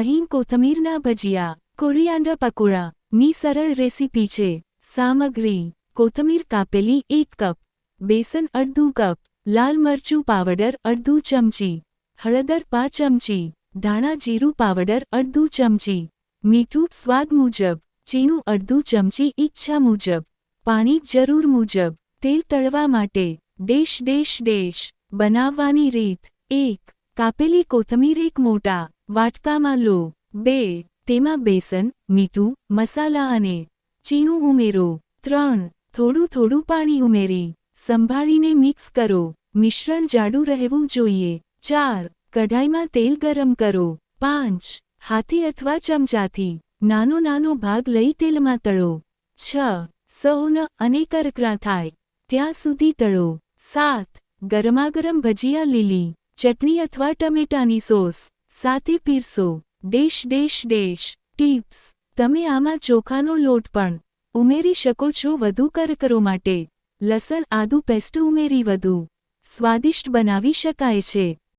અહીં કોથમીરના ભજીયા કોરિયાન્ડર પકોડા ની સરળ રેસીપી છે સામગ્રી કોથમીર કાપેલી એક કપ બેસન અડધું કપ લાલ મરચું પાવડર અડધું ચમચી હળદર પા ચમચી ધાણા જીરું પાવડર અડધું ચમચી મીઠું સ્વાદ મુજબ ચીનું અડધું ચમચી ઈચ્છા મુજબ પાણી જરૂર મુજબ તેલ તળવા માટે દેશ દેશ દેશ બનાવવાની રીત એક કાપેલી કોથમીર એક મોટા વાટકામાં લો. બે, તેમાં બેસન, મીઠું, મસાલા અને ચીણું ઉમેરો. ત્રણ, થોડું થોડું પાણી ઉમેરી. સંભાળીને મિક્સ કરો. મિશ્રણ જાડું રહેવું જોઈએ. ચાર, કઢાઈમાં તેલ ગરમ કરો. પાંચ, હાથી અથવા ચમચાથી નાનો નાનો ભાગ લઈ તેલમાં તળો. છ, સૌન અને કરકરા થાય. ત્યાં સુધી તળો. સાત, ગરમાગરમ ભજીયા લીલી, ચટણી અથવા ટમેટાની સોસ. સાથે પીરસો. Dash dash dash. ટીપ્સ. તમે આમાં ચોખાનો લોટ પણ ઉમેરી શકો છો વધુ કરકરો માટે. લસણ, આદુ, પેસ્ટ ઉમેરી વધુ. સ્વાદિષ્ટ બનાવી શકાય છે.